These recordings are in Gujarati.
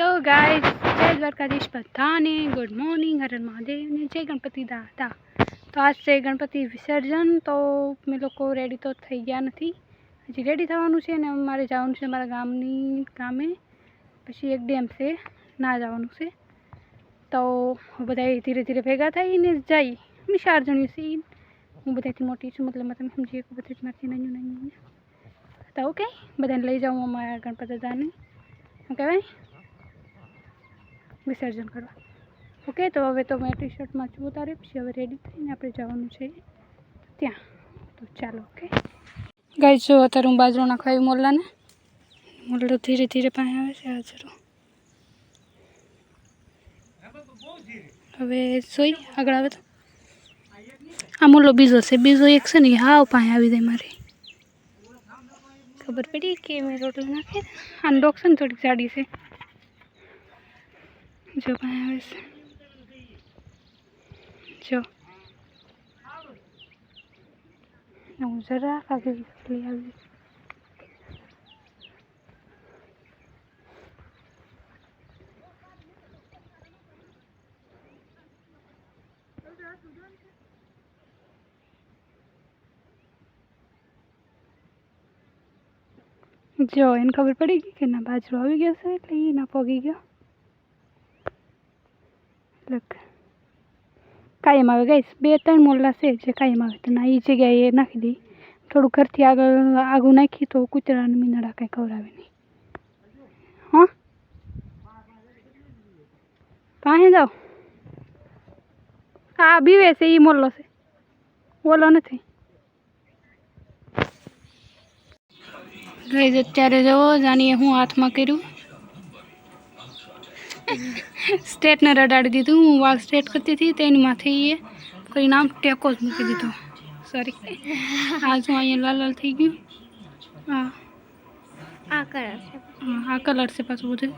તો ગાય જય દ્વારકાધીશ બધાને. ગુડ મોર્નિંગ હરણ મહાદેવને જય ગણપતિ દાદા. તો આજ છે ગણપતિ વિસર્જન, તો મેં લોકો રેડી તો થઈ ગયા નથી. હજી રેડી થવાનું છે ને મારે જવાનું છે મારા ગામની ગામે. પછી એક ડેમ છે, ના જવાનું છે. તો બધા ધીરે ધીરે ભેગા થઈને જઈ. અમે ચાર જણી છીએ. હું બધાથી મોટી છું, મતલબ તમે સમજી શકો બધી મારથી નાની નાની. તો ઓકે બધાને લઈ જાઉં અમારા ગણપતિ દાદાને. શું કહેવાય? વિસર્જન કરવા. ઓકે, તો હવે તો મેં ટી શર્ટમાં છું ઉતારી પછી હવે રેડી થઈને આપણે જવાનું છે ત્યાં. તો ચાલો, ઓકે. ગાઈ જો અત્યારે હું બાજરો નાખવાયું મોરલાને. મોરલો ધીરે ધીરે પાસે આવે છે હાજરો. હવે જોઈ આગળ આવે તો. આ મોરલો બીજો છે, બીજો એક છે ને હાવ પાસે આવી જાય મારે. ખબર પડી કે મેં રોટલો નાખે આને ડોક છે ને થોડીક જાડી છે. જો પાસે આવે છે જો હું જરા આગળ લઈ આવી જો એને ખબર પડી ગઈ કે ના બાજરો આવી ગયો છે એટલે એ ના પોગી ગયો લખ કાયમ આવે. ગઈશ બે ત્રણ મોરલા છે જે કાયમ આવે. તો એ જગ્યાએ નાખી દઈ થોડું ઘરથી આગળ, આગું નાખી તો કૂતરાને મીંદડા કાંઈ ખવડાવે નહીં. હા? પાસે જાઓ. હા બીવે છે એ મોરલો છે. ઓલો નથી. ગઈ અત્યારે જવો જાણીએ હું હાથમાં કર્યું. સ્ટ્રેટનર અડાડી દીધું હું વાળ સ્ટ્રેટ કરતી હતી તેની માથે એ કરીને આમ ટેકો જ મૂકી દીધો સોરી આ જો અહીંયા લાલ લાલ થઈ ગયું હા આ કલર છે હા, આ કલર છે પાછું બધું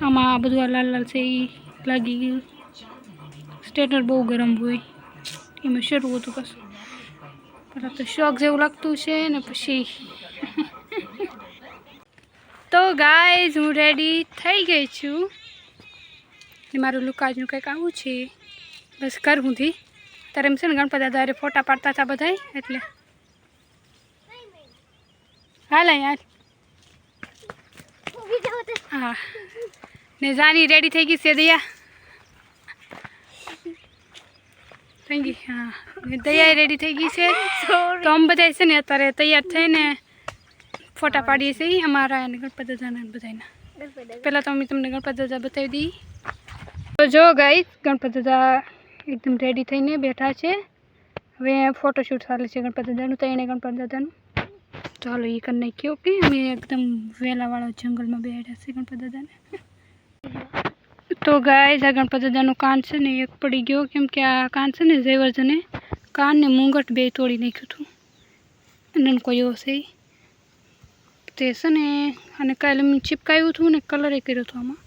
આમાં આ બધું આ લાલ લાલ છે એ લાગી ગયું સ્ટેટર બહુ ગરમ હોય એમાં શરૂ હતું પાછું પહેલાં તો શોખ જેવું લાગતું છે ને પછી તો ગાય હું રેડી થઈ ગઈ છું ને મારું લુક આજનું કંઈક આવું છે બસ કર હુંથી ત્યારે એમ છે ને ગણપતિ દાદા હારે ફોટા પાડતા હતા બધાય એટલે હાલ અહીં હાલ ઊભી જાઓ તો હા ને જાની રેડી થઈ ગઈ છે દયા થઈ ગઈ હા ને દયા રેડી થઈ ગઈ છે તો આમ બધા છે ને અત્યારે તૈયાર થઈને ફોટા પાડીએ છીએ અમારા અને ગણપતિ દાદાના ને બધાના પહેલાં તો અમે તમને ગણપતિ દાદા બતાવી દઈએ તો જો ગાઈસ ગણપત દાદા એકદમ રેડી થઈને બેઠા છે. હવે ફોટોશૂટ ચાલે છે ગણપત દાદાનું તો એને ગણપત દાદાનું. ચાલો એ કરી નાખીએ ઓકે અમે એકદમ વેલાવાળા જંગલમાં બેઠા છે ગણપતિ દાદાને. તો ગાય આ ગણપત દાદાનું કાન છે ને એક પડી ગયો કેમ કે આ કાન છે ને જયવર્ધને કાન ને મુંગટ બે તોડી નાખ્યું હતું. અને કોઈ એવો છે. તે છે ને અને કાલે મેં ચીપકાયું હતું ને કલરે કર્યો હતો આમાં.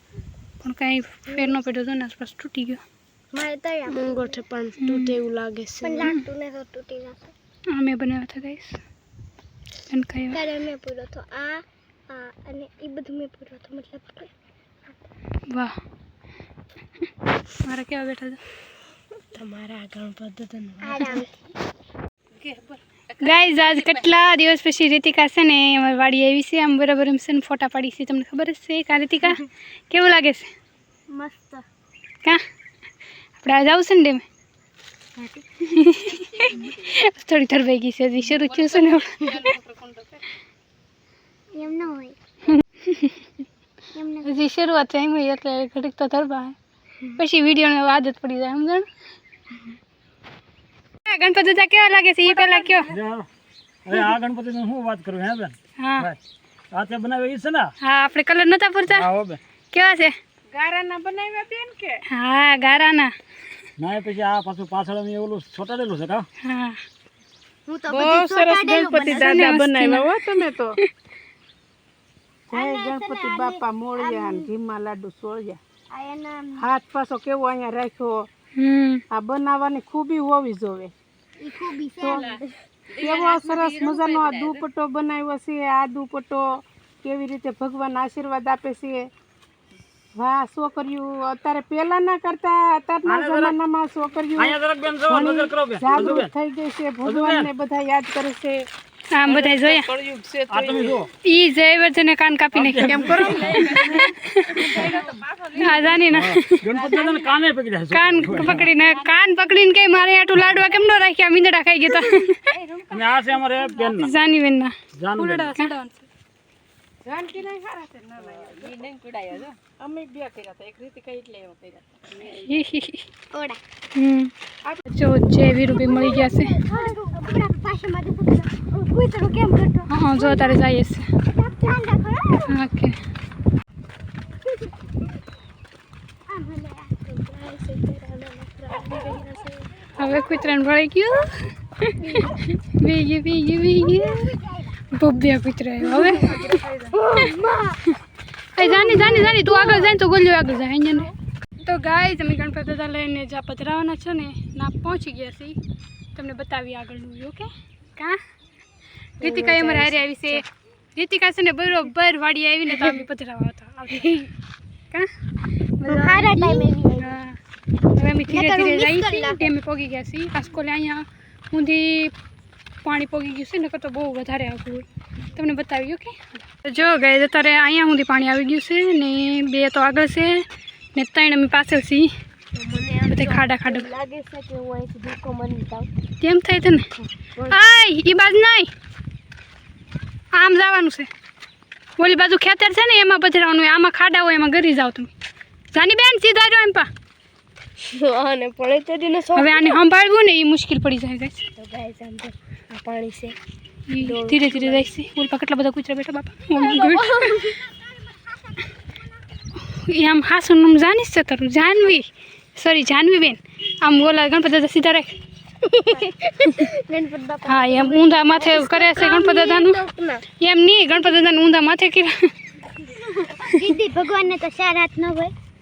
પણ કાંઈ ફેર ન પડ્યો હતો ને આસપાસ તૂટી ગયો મારે તૈયાર મંગોઠે પણ તૂટે એવું લાગે છે પણ લાગતું ને તો તૂટી જતો આ મેં બનાવ્યા હતા ગાઈસ અને કાંઈ ત્યારે મેં પૂરો તો આ આ અને એ બધું મેં પૂરો તો મતલબ કે વાહ મારા કેવા બેઠા હતા તમારા ગણપતિ દાદાનું આરામ ગાઈઝ આજ કેટલા દિવસ પછી રીતિકા છે ને અમારી વાડી આવી છે આમ બરાબર એમ છે ને ફોટા પાડી છે તમને ખબર જ છે કા રીતિકા કેવું લાગે છે મસ્ત કા આપણે આજ આવશે ને ડેમે થોડી ધરવાઈ ગઈ છે હજી શરૂ થયું છે ને એમ ન હોય એમ ન હજી શરૂઆત છે એમ હોય એટલે ઘડીક તો ધરવા હે. પછી વિડીયોને આદત પડી જાય સમજણ ગણપતિ દાદા કેવા લાગે છે એ પહેલા કયો અરે આ ગણપતિ શું વાત કરું હે બેન હા આ તે બનાવે ઈ છે ને હા આપણે કલર નતા પૂરતા આવો બેન કેવા છે ગારાના બનાવ્યા બેન કે? હા ગારાના. ના એ પછી આ પાછું પાછળ અમે ઓલું છોટાડેલું છે કા? હા. હું તો બહુ બધી સરસ ગણપતિ દાદા બનાવ્યા હો તમે તો. જય ગણપતિ બાપા મોળિયા ને ઘીમાં લાડુ સોળિયા. હાથ પાછો કેવો અહીંયા રાખ્યો હમ. આ બનાવવાની ખૂબી હોવી જોવે. ઈ કેવો સરસ મજાનો આ દુપટ્ટો બનાવ્યો છે આ દુપટ્ટો કેવી રીતે ભગવાન આશીર્વાદ આપે છે. વાહ છોકરીઓ અત્યારે પેલાના કરતા અત્યારના જમાનામાં છોકરીઓ અહીંયા જરાક બેન જો નજર કરો બેન હજુ જાગૃત થઈ ગઈ છે ભગવાનને બધા યાદ કરે છે. આમ બધા જોયા. કળયુગ છે આ ઈ જયવર્ધને કાન કાપી કરો હા જાની ના. કાને પકડી કાન પકડીને કાન પકડીને કઈ મારે આટલું લાડવા કેમ ન રાખ્યા? મીંદડા ખાઈ ગયા તા. અને આ છે અમારે બેન ના જાની બેન ના. જાનકી નહીં હારા છે? ના ના ઈ નહીં પીડાયા જો અમે બે કર્યા હતા એક રીતે કઈ એટલે એવા કર્યા. ઓડા. હમ. જો જે મળી ગયા છે. હા જો તારે જઈએ છે. ઓકે. હવે કૂતરાને ભળી ગયું. બીજી બીજી બીજી ભવ્ય કૂતરો આવ્યો હવે એ જાની જાની જાની તું આગળ જાય ને તો ગોલ્યો આગળ જાય અહીંયા ને તો ગાય તમે ગણપતિ દાદા લઈને જ્યાં પધરાવાના છો ને ના પહોંચી ગયા છીએ તમને બતાવી આગળનું ઓકે કા રીતિકા એ અમારે હારે આવી છે રીતિકા છે ને બરોબર વાડી આવીને તો અમે પધરાવા હતા આવતી. કા હારા ટાઈમે હા. હવે અમે ધીરે નકર હું ધીરે miss જઈએ કરી છીએ ડેમે પહોંચી ગયા છીએ આસકોલે અહીંયા ઊંધી પાણી પહોંચી ગયું છે નકર તો બહુ વધારે આવતું હોય. તમને બતાવી કે? જો ગઈ અત્યારે અહીંયા સુધી પાણી આવી ગયું છે ને બે તો આગળ છે ને ત્રણ અમે પાછળ છીએ. બધા ખાડા ખાડા. લાગે છે કે હું અહીંથી ધક્કો મારી કેમ થાય તને આય એ બાજુ નહીં આમ જવાનું છે. ઓલી બાજુ ખેતર છે ને એમાં પધરાવાનું હોય. આમાં ખાડા હોય એમાં ગરી જાવ તમે. જાની બેન સીધા રહ્યો એમ પા. હવે આને સંભાળવું ને એ મુશ્કેલ પડી જાય. તો આ પાણી છે. ધીરે ધીરે જાય છે. કેટલા બધા કૂતરા બેઠા બાપા? આમ હાસું નામ જાણીશ છે તારું જાનવી. સોરી જાનવી બેન. આમ ઓલા ગણપતિ દાદા સીધા રાખ. હા એમ ઊંધા માથે કરે છે ગણપતિ દાદાનું. એમ નહીં ગણપતિ દાદાનું ઊંધા માથે કર્યા. ભગવાનને તો સારા હાથ ન હોય.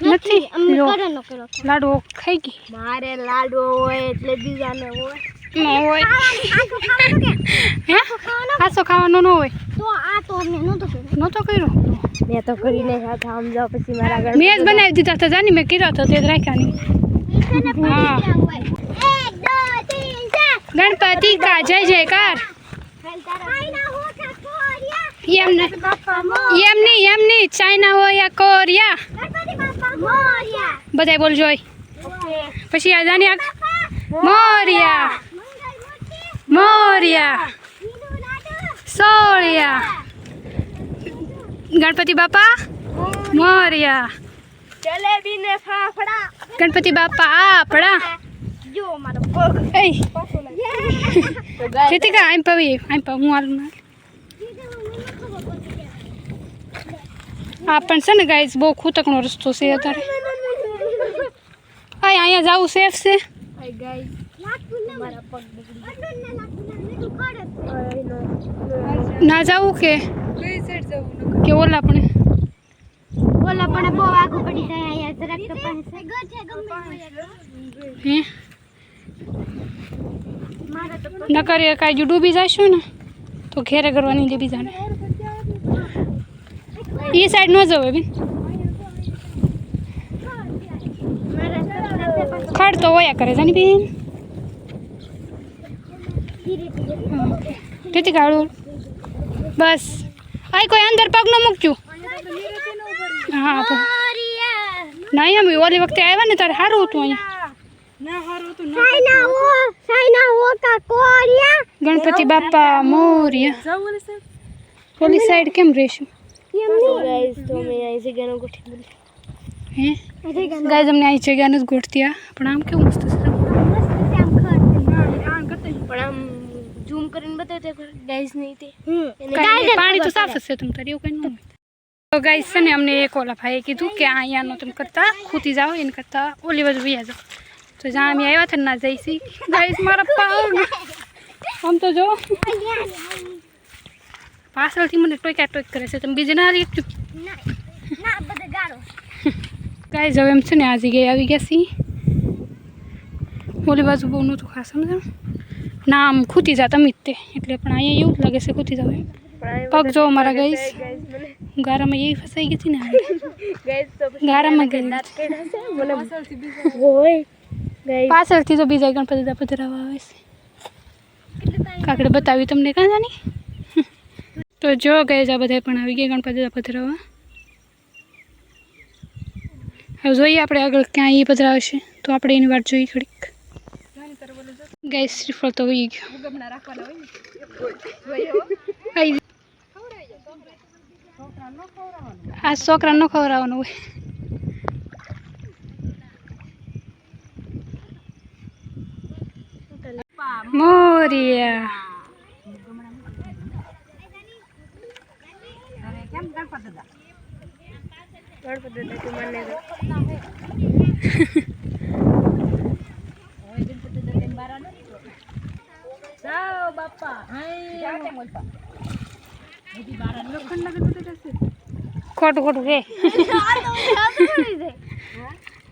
નથી. લાડવો ખાઈ ગઈ. મારે લાડવો હોય એટલે બીજાને હોય. હોય. આખો ખાવાનો કે? હે? ખાસો ખાવાનો? ન હોય. તો આ તો અમે નહોતો કર્યો. નહોતો કર્યો? મેં તો કરીને સાથે આમ જાવ પછી મારા આગળ મેં જ બનાવી દીધા હતા. જાની મેં કર્યો હતો તે જ રાખ્યા નહીં. હા. એક દો તીન ચાર. ગણપતિ કા જય જયકાર. એમ નહીં એમ નહીં ચાઇના હોય યા કોરિયા. બધાય બોલ જોઈ પછી આ આગ મોરિયા. મોરિયા. સોળિયા. ગણપતિ બાપા? મોરિયા. જલેબી ને ફાફડા. ગણપતિ બાપા આપણા. જો મારો પગ. એ રીતિકા આમ પવી આમ પવ હું હાલ આ પણ છે ને ગાઈઝ બહુ ખૂતકનો રસ્તો છે અત્યારે આય અહીંયા જવું સેફ છે હાય ગાઈસ મારા પગ બગડી ના જવું કે કે ઓલા પણ ઓલા પણ બહુ આગળ પડી જાય અહીંયા જરાક તો પાસે ગોઠે ગમે હે મારા તો પગ નકર એ કાંઈ જો ડૂબી જશું ને તો ઘેરે કરવાની લે બીજાને એ સાઈડ ન જવું બી ખડ તો વયા કરે જાની બેન. તેથી કાઢું બસ. આ કોઈ અંદર પગ ન મૂકજો. હા મોરિયા નહીં અમે ઓલી વખતે આવ્યા ને તારે સારું હતું અહીંયા. હો હો ગણપતિ બાપા મોર્યા. ઓલી સાઈડ કેમ રહીશું? ગાઈસ તો મેં અહીં से गाना ગોઠી બોલી હે ગાય તમને અહીં જગ્યા નથી ગોઠતી આ પણ આમ કેવું મસ્ત છે પણ આમ ઝૂમ કરીને બતાવતો ગાઈસ નહીં તે કાંઈ નહીં, પાણી તો સાફ જ છે તમ તારે એવું કંઈ ન હોય તો ગાઈસ છે ને અમને એક ઓલા ભાઈએ કીધું કે આ અહીંયાનો તમે કરતા ખૂતી જાઓ એને કરતાં ઓલી બાજુ વૈયા જાઓ તો જ્યાં અમે આવ્યા હતા ને ના જઈશી ગાઈસ મારા પગ આમ તો જો પાછળથી મને ટોક્યા ટોક કરે છે તમે બીજે ના રહી ના ના બધે ગાળો ગાઈસ હવે એમ છે ને આ જગ્યાએ આવી ગયા છીએ ઓલી બાજુ બહુ નહોતું ખાસ સમજાણ ના આમ ખૂટી જાત અમિત તે એટલે પણ અહીંયા એવું જ લાગે છે ખૂટી જાવ એમ. પગ જો મારા ગાઈસ ગારામાં એવી ફસાઈ ગઈ હતી ને હાલ. ગારામાં ગઈ હોય પાછળથી તો બીજા ગણપતિ દાદા પધરાવા આવે છે કાકડે બતાવી તમને કાં જાની તો જો ગઈ આ બધા પણ આવી ગયા ગણપતિ પધરાવા. હવે જોઈએ આપણે આગળ ક્યાં એ પધરાવશે તો આપણે એની વાત જોઈએ ખડીક ગાય શ્રીફળ તો વહી ગયો. આ છોકરા ન ખવડાવવાનું હોય. મોરિયા. ખોટું ખોટું કે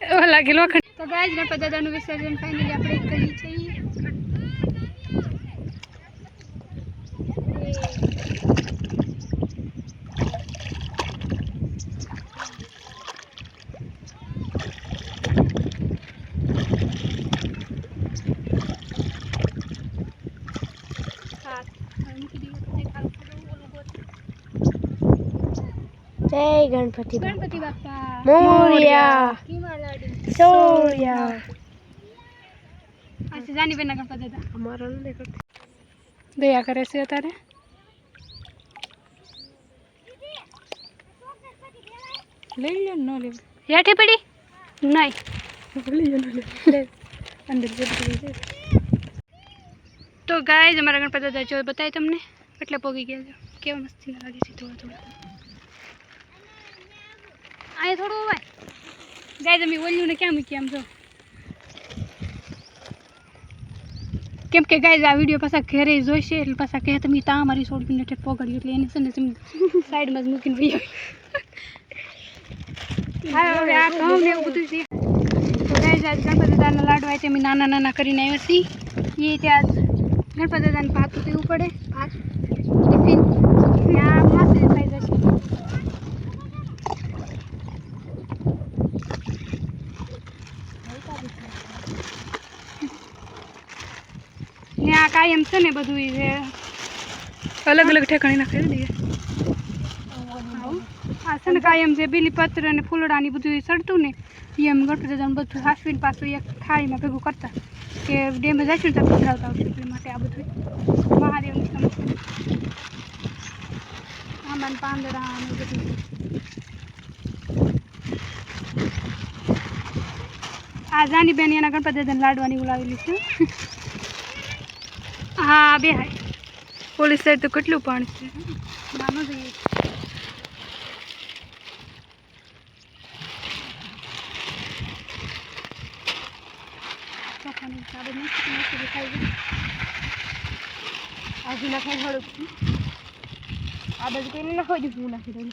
એવો લાગે લોખંડ તો ગાય જ ગણપતિ દાદાનું વિસર્જન ફાઇનલી આપણે કરીએ છીએ ગણપતિ ગણપતિ બાપા. મોર્યા. સોર્યા. આ અમારો દયા કરે છે અત્યારે? લઈ લે નો લે હેઠી પડી? નહીં. અંદર જતી તો ગાય જ અમારા ગણપતિ દાદા જો બતાય તમને એટલે પોગી ગયા છે. કેવા મસ્તી લાગે છે થોડા થોડા અહીંયા થોડું હોય. ગાય તમે ઓલ્યું ને ક્યાં મૂકી આમ જો? કેમ કે ગાય આ વીડિયો પાછા ઘરે જોઈશે એટલે પાછા કહે તમે ત્યાં મારી સોળ મિનિટ પોગડ્યું એટલે એને છે ને તમે સાઈડમાં જ મૂકીને વહી હવે આ ઘઉં ને એવું બધું છે. તો ગાય આજ ગણપતિ દાદાના લાડવા છે અમે નાના નાના કરીને આવ્યા છીએ. એ ત્યાં ગણપતિ દાદાને ભાત પીવું પડે. ભાત? ટિફિન. મસ્ત જશે આ કાયમ છે ને બધું ઈ અલગ અલગ ઠેકાણી નાખી દઈએ. આ છે ને કાયમ જે બીલીપત્ર અને ફૂલડાની બધું સડતું ને એ એમ ગણપતિ દાદાનું બધું હાસવીને પાછું એક થાળીમાં ભેગું કરતા. કે ડેમે જઈશું ને ત્યાં પધરાવતા આવશે એટલે માટે આ બધું. મહાદેવની સમસ્યા આંબાને પાંદડા અને બધું. આ જાની બેન એના ગણપતિ દાદાને લાડવાની બોલાવેલી છે. હા બે હાય પોલીસ સાઈડ તો કેટલું પાણી છે માનો જોઈએ ચોખાની ચાદર નાખી નાખી દેખાય છે આજુ નાખાય થોડુંક આ બધું કોઈ નાખો જ હું નાખી દઉં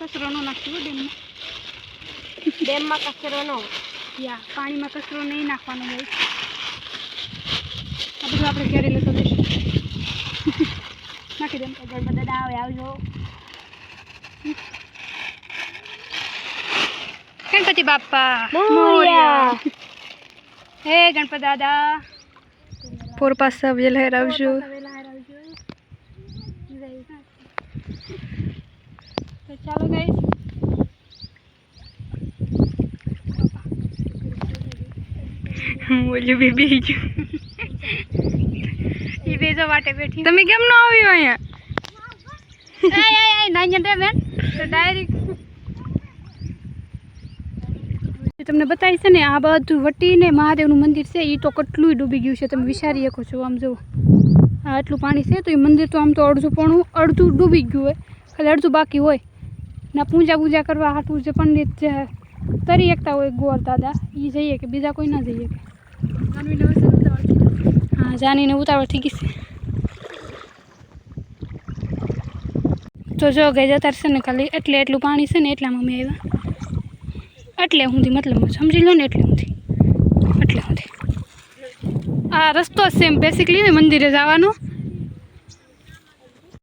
કચરો ન નાખવો ડેમમાં ડેમમાં કચરો ન યા પાણીમાં કચરો નહીં નાખવાનો હોય. આ બધું આપણે ઘરે લેતો જઈશું. નાખી દેમ ગણપતિ દાદા આવે આવજો. ગણપતિ બાપા મોર્યા. હે ગણપતિ દાદા. પોર પાસે વેલ હેર આવજો. ચાલો ગાઈસ ઓલું બેબી એ બેજો વાટે બેઠી તમે કેમ ન આવ્યો અહીંયા આય આય આય નાઈ જતે બેન તો ડાયરેક્ટ તમને બતાવી છે ને આ બધું વટીને મહાદેવનું મંદિર છે એ તો કેટલું ડૂબી ગયું છે તમે વિચારી શકો છો આમ જુઓ આ આટલું પાણી છે તો એ મંદિર તો આમ તો અડધું પણ અડધું ડૂબી ગયું હોય ખાલી અડધું બાકી હોય ના પૂજા પૂજા કરવા હાટું જે પંડિત જે તરી એકતા હોય ગોર દાદા એ જઈએ કે બીજા કોઈ ના જઈએ કે હા, જાનીને ઉતાવળ થઈ ગઈ છે. તો જો ગઈ જતા છે ને ખાલી એટલે એટલું પાણી છે ને એટલામાં મેં આવ્યા એટલે હુંથી મતલબ સમજી લો ને એટલે હુંથી. એટલે હુંથી. આ રસ્તો સેમ બેસિકલી મંદિરે જવાનો.